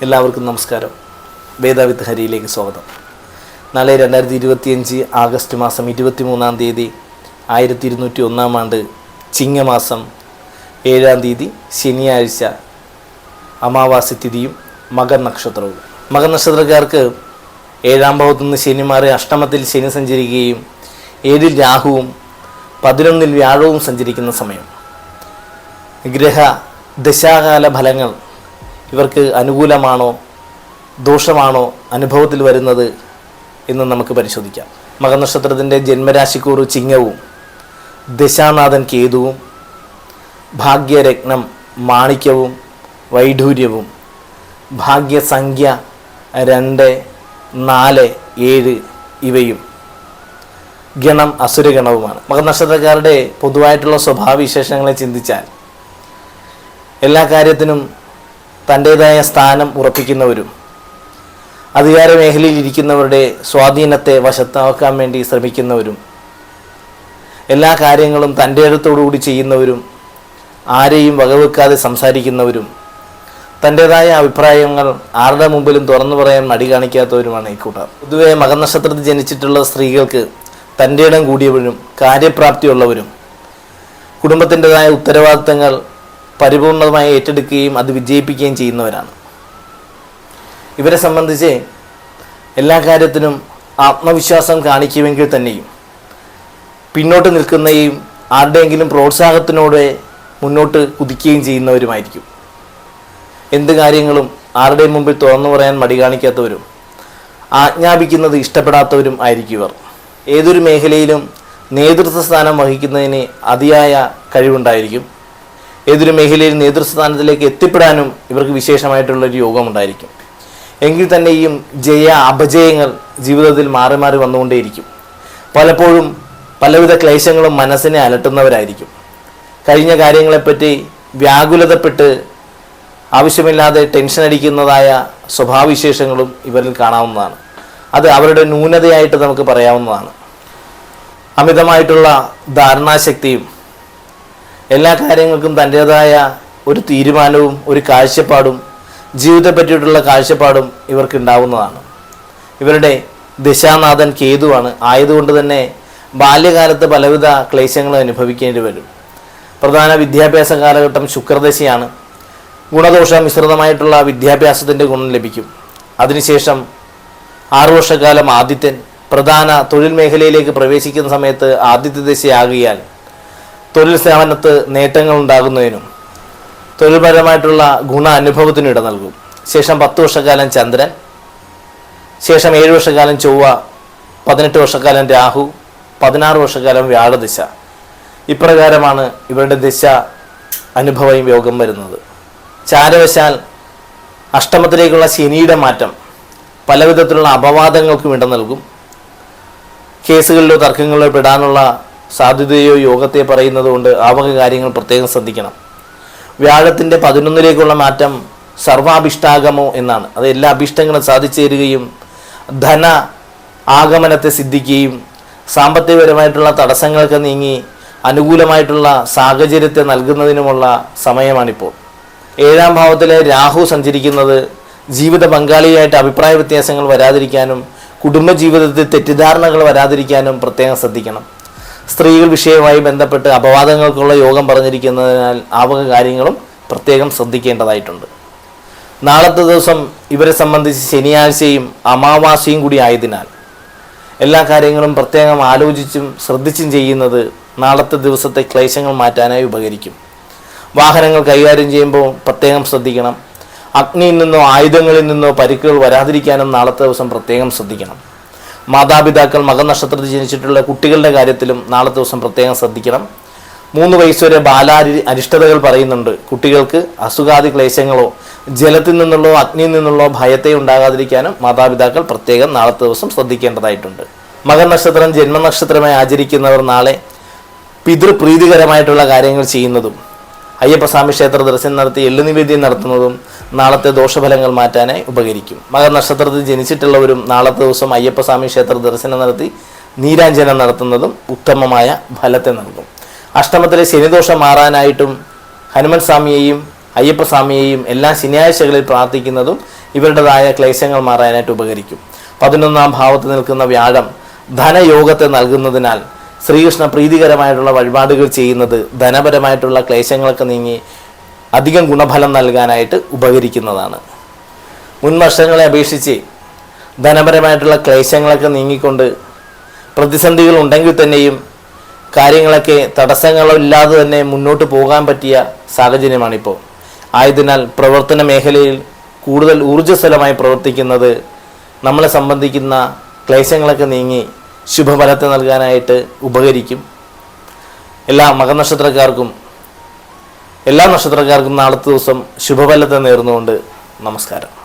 എല്ലാവർക്കും നമസ്കാരം. വേദാവിത്ത് ഹരിയിലേക്ക് സ്വാഗതം. നാളെ രണ്ടായിരത്തി ഇരുപത്തിയഞ്ച് ആഗസ്റ്റ് മാസം ഇരുപത്തി മൂന്നാം തീയതി ആയിരത്തി ഇരുന്നൂറ്റി ഒന്നാം ആണ്ട് ചിങ്ങമാസം ഏഴാം തീയതി ശനിയാഴ്ച അമാവാസി തിഥിയും മകർ നക്ഷത്രവും. മകർ നക്ഷത്രക്കാർക്ക് ഏഴാം ഭാവത്തു നിന്ന് ശനി മാറി അഷ്ടമത്തിൽ ശനി സഞ്ചരിക്കുകയും ഏഴിൽ രാഹുവും പതിനൊന്നിൽ വ്യാഴവും സഞ്ചരിക്കുന്ന സമയം. ഗ്രഹ ദശാകാല ഫലങ്ങൾ ഇവർക്ക് അനുകൂലമാണോ ദോഷമാണോ അനുഭവത്തിൽ വരുന്നത് എന്ന് നമുക്ക് പരിശോധിക്കാം. മകനക്ഷത്രത്തിന്റെ ജന്മരാശിക്കൂറ് ചിങ്ങവും ദശാനാഥൻ കേതുവും ഭാഗ്യരത്നം മാണിക്യവും വൈഢൂര്യവും ഭാഗ്യസംഖ്യ രണ്ട് നാല് ഏഴ് ഇവയും ഗണം അസുരഗണവുമാണ്. മകനക്ഷത്രക്കാരുടെ പൊതുവായിട്ടുള്ള സ്വഭാവവിശേഷങ്ങളെ ചിന്തിച്ചാൽ എല്ലാ കാര്യത്തിനും തന്റേതായ സ്ഥാനം ഉറപ്പിക്കുന്നവരും അധികാര മേഖലയിൽ ഇരിക്കുന്നവരുടെ സ്വാധീനത്തെ വശത്താക്കാൻ വേണ്ടി ശ്രമിക്കുന്നവരും എല്ലാ കാര്യങ്ങളും തന്റെ അടുത്തോടുകൂടി ചെയ്യുന്നവരും ആരെയും വകവെക്കാതെ സംസാരിക്കുന്നവരും തന്റേതായ അഭിപ്രായങ്ങൾ ആരുടെ മുമ്പിലും തുറന്നു പറയാൻ മടി കാണിക്കാത്തവരുമാണ് ഈ കൂട്ടർ. പൊതുവെ മകനക്ഷത്രത്തിൽ ജനിച്ചിട്ടുള്ള സ്ത്രീകൾക്ക് തന്റെ ഇടം കൂടിയവരും കാര്യപ്രാപ്തിയുള്ളവരും കുടുംബത്തിന്റെതായ ഉത്തരവാദിത്തങ്ങൾ പരിപൂർണമായി ഏറ്റെടുക്കുകയും അത് വിജയിപ്പിക്കുകയും ചെയ്യുന്നവരാണ്. ഇവരെ സംബന്ധിച്ച് എല്ലാ കാര്യത്തിനും ആത്മവിശ്വാസം കാണിക്കുമെങ്കിൽ തന്നെയും പിന്നോട്ട് നിൽക്കുന്നയും ആരുടെയെങ്കിലും പ്രോത്സാഹത്തിനോടെ മുന്നോട്ട് കുതിക്കുകയും ചെയ്യുന്നവരുമായിരിക്കും. എന്ത് കാര്യങ്ങളും ആരുടെയും മുമ്പിൽ തുറന്നു പറയാൻ മടി കാണിക്കാത്തവരും ആജ്ഞാപിക്കുന്നത് ഇഷ്ടപ്പെടാത്തവരും ആയിരിക്കും ഇവർ. ഏതൊരു മേഖലയിലും നേതൃത്വ സ്ഥാനം വഹിക്കുന്നതിന് അതിയായ കഴിവുണ്ടായിരിക്കും. ഏതൊരു മേഖലയിൽ നേതൃസ്ഥാനത്തിലേക്ക് എത്തിപ്പെടാനും ഇവർക്ക് വിശേഷമായിട്ടുള്ളൊരു യോഗമുണ്ടായിരിക്കും. എങ്കിൽ തന്നെയും ജയ അപജയങ്ങൾ ജീവിതത്തിൽ മാറി മാറി വന്നുകൊണ്ടേയിരിക്കും. പലപ്പോഴും പലവിധ ക്ലേശങ്ങളും മനസ്സിനെ അലട്ടുന്നവരായിരിക്കും. കഴിഞ്ഞ കാര്യങ്ങളെപ്പറ്റി വ്യാകുലതപ്പെട്ട് ആവശ്യമില്ലാതെ ടെൻഷൻ അടിക്കുന്നതായ സ്വഭാവവിശേഷങ്ങളും ഇവരിൽ കാണാവുന്നതാണ്. അത് അവരുടെ ന്യൂനതയായിട്ട് നമുക്ക് പറയാവുന്നതാണ്. അമിതമായിട്ടുള്ള ധാരണാശക്തിയും എല്ലാ കാര്യങ്ങൾക്കും തന്റേതായ ഒരു തീരുമാനവും ഒരു കാഴ്ചപ്പാടും ജീവിതത്തെ പറ്റിയിട്ടുള്ള കാഴ്ചപ്പാടും ഇവർക്ക് ഉണ്ടാവുന്നതാണ് ഇവരുടെ ദിശാനാഥൻ കേതുവാണ്. ആയതുകൊണ്ട് തന്നെ ബാല്യകാലത്ത് പലവിധ ക്ലേശങ്ങളും അനുഭവിക്കേണ്ടി വരും. പ്രധാന വിദ്യാഭ്യാസ കാലഘട്ടം ശുക്രദശയാണ്. ഗുണദോഷ മിശ്രിതമായിട്ടുള്ള വിദ്യാഭ്യാസത്തിന്റെ ഗുണം ലഭിക്കും. അതിനുശേഷം ആറു വർഷക്കാലം ആദിത്യൻ പ്രധാന തൊഴിൽ മേഖലയിലേക്ക് പ്രവേശിക്കുന്ന സമയത്ത് ആദിത്യ ദശയാകിയാൽ തൊഴിൽ സേവനത്ത് നേട്ടങ്ങൾ ഉണ്ടാകുന്നതിനും തൊഴിൽപരമായിട്ടുള്ള ഗുണ അനുഭവത്തിനും ഇട നൽകും. ശേഷം പത്ത് വർഷക്കാലം ചന്ദ്രൻ ശേഷം ഏഴ് വർഷക്കാലം ചൊവ്വ പതിനെട്ട് വർഷക്കാലം രാഹു പതിനാറ് വർഷക്കാലം വ്യാഴദിശ. ഇപ്രകാരമാണ് ഇവരുടെ ദിശ അനുഭവം യോഗം വരുന്നത്. ചാരവശാൽ അഷ്ടമത്തിലേക്കുള്ള ശനിയുടെ മാറ്റം പലവിധത്തിലുള്ള അപവാദങ്ങൾക്കും ഇട നൽകും. കേസുകളിലോ തർക്കങ്ങളിലോ പെടാനുള്ള സാധ്യതയോ യോഗത്തെ പറയുന്നത് കൊണ്ട് ആ വക കാര്യങ്ങൾ പ്രത്യേകം ശ്രദ്ധിക്കണം. വ്യാഴത്തിന്റെ പതിനൊന്നിലേക്കുള്ള മാറ്റം സർവാഭിഷ്ടാഗമോ എന്നാണ്. അത് എല്ലാ അഭിഷ്ടങ്ങളും സാധിച്ചു തരികയും ധന ആഗമനത്തെ സിദ്ധിക്കുകയും സാമ്പത്തികപരമായിട്ടുള്ള തടസ്സങ്ങൾക്ക് നീങ്ങി അനുകൂലമായിട്ടുള്ള സാഹചര്യത്തെ നൽകുന്നതിനുമുള്ള സമയമാണിപ്പോൾ. ഏഴാം ഭാവത്തിലെ രാഹു സഞ്ചരിക്കുന്നത് ജീവിത പങ്കാളിയായിട്ട് അഭിപ്രായ വ്യത്യാസങ്ങൾ വരാതിരിക്കാനും കുടുംബജീവിതത്തിൽ തെറ്റിദ്ധാരണകൾ വരാതിരിക്കാനും പ്രത്യേകം ശ്രദ്ധിക്കണം. സ്ത്രീകൾ വിഷയവുമായി ബന്ധപ്പെട്ട് അപവാദങ്ങൾക്കുള്ള യോഗം പറഞ്ഞിരിക്കുന്നതിനാൽ ആ വക കാര്യങ്ങളും പ്രത്യേകം ശ്രദ്ധിക്കേണ്ടതായിട്ടുണ്ട്. നാളത്തെ ദിവസം ഇവരെ സംബന്ധിച്ച് ശനിയാഴ്ചയും അമാവാസിയും കൂടി ആയതിനാൽ എല്ലാ കാര്യങ്ങളും പ്രത്യേകം ആലോചിച്ചും ശ്രദ്ധിച്ചും ചെയ്യുന്നത് നാളത്തെ ദിവസത്തെ ക്ലേശങ്ങൾ മാറ്റാനായി ഉപകരിക്കും. വാഹനങ്ങൾ കൈകാര്യം ചെയ്യുമ്പോൾ പ്രത്യേകം ശ്രദ്ധിക്കണം. അഗ്നിയിൽ നിന്നോ ആയുധങ്ങളിൽ നിന്നോ പരിക്കുകൾ വരാതിരിക്കാനും നാളത്തെ ദിവസം പ്രത്യേകം ശ്രദ്ധിക്കണം. മാതാപിതാക്കൾ മകൻ നക്ഷത്രത്തിൽ ജനിച്ചിട്ടുള്ള കുട്ടികളുടെ കാര്യത്തിലും നാളത്തെ ദിവസം പ്രത്യേകം ശ്രദ്ധിക്കണം. മൂന്ന് വയസ്സ് വരെ ബാലാരി അരിഷ്ടതകൾ പറയുന്നുണ്ട്. കുട്ടികൾക്ക് അസുഖാദി ക്ലേശങ്ങളോ ജലത്തിൽ നിന്നുള്ളോ അഗ്നിയിൽ നിന്നുള്ളോ ഭയത്തെ ഉണ്ടാകാതിരിക്കാനും മാതാപിതാക്കൾ പ്രത്യേകം നാളത്തെ ദിവസം ശ്രദ്ധിക്കേണ്ടതായിട്ടുണ്ട്. മകൻ നക്ഷത്രം ജന്മനക്ഷത്രമായി ആചരിക്കുന്നവർ നാളെ പിതൃപ്രീതികരമായിട്ടുള്ള കാര്യങ്ങൾ ചെയ്യുന്നതും അയ്യപ്പസ്വാമി ക്ഷേത്ര ദർശനം നടത്തി എള്ളു നിവേദ്യം നടത്തുന്നതും നാളത്തെ ദോഷഫലങ്ങൾ മാറ്റാനായി ഉപകരിക്കും. മകർ നക്ഷത്രത്തിൽ ജനിച്ചിട്ടുള്ളവരും നാളത്തെ ദിവസം അയ്യപ്പസ്വാമി ക്ഷേത്ര ദർശനം നടത്തി നീരാഞ്ജനം നടത്തുന്നതും ഉത്തമമായ ഫലത്തെ നൽകും. അഷ്ടമത്തിലെ ശനിദോഷം മാറാനായിട്ടും ഹനുമൻ സ്വാമിയെയും അയ്യപ്പസ്വാമിയെയും എല്ലാ ശനിയാഴ്ചകളിൽ പ്രാർത്ഥിക്കുന്നതും ഇവരുടേതായ ക്ലേശങ്ങൾ മാറാനായിട്ട് ഉപകരിക്കും. പതിനൊന്നാം ഭാവത്ത് നിൽക്കുന്ന വ്യാഴം ധനയോഗത്തെ നൽകുന്നതിനാൽ ശ്രീകൃഷ്ണ പ്രീതികരമായിട്ടുള്ള വഴിപാടുകൾ ചെയ്യുന്നത് ധനപരമായിട്ടുള്ള ക്ലേശങ്ങളൊക്കെ നീങ്ങി അധികം ഗുണഫലം നൽകാനായിട്ട് ഉപകരിക്കുന്നതാണ്. മുൻ വർഷങ്ങളെ അപേക്ഷിച്ച് ധനപരമായിട്ടുള്ള ക്ലേശങ്ങളൊക്കെ നീങ്ങിക്കൊണ്ട് പ്രതിസന്ധികൾ ഉണ്ടെങ്കിൽ തന്നെയും കാര്യങ്ങളൊക്കെ തടസ്സങ്ങളില്ലാതെ തന്നെ മുന്നോട്ട് പോകാൻ പറ്റിയ സാഹചര്യമാണിപ്പോൾ ആയതിനാൽ പ്രവർത്തന മേഖലയിൽ കൂടുതൽ ഊർജസ്വലമായി പ്രവർത്തിക്കുന്നത് നമ്മളെ സംബന്ധിക്കുന്ന ക്ലേശങ്ങളൊക്കെ നീങ്ങി ശുഭഫലത്തെ നൽകാനായിട്ട് ഉപകരിക്കും. എല്ലാ മകനക്ഷത്രക്കാർക്കും എല്ലാ നക്ഷത്രക്കാർക്കും നാളത്തെ ദിവസം ശുഭഫലത്തെ നേർന്നുകൊണ്ട് നമസ്കാരം.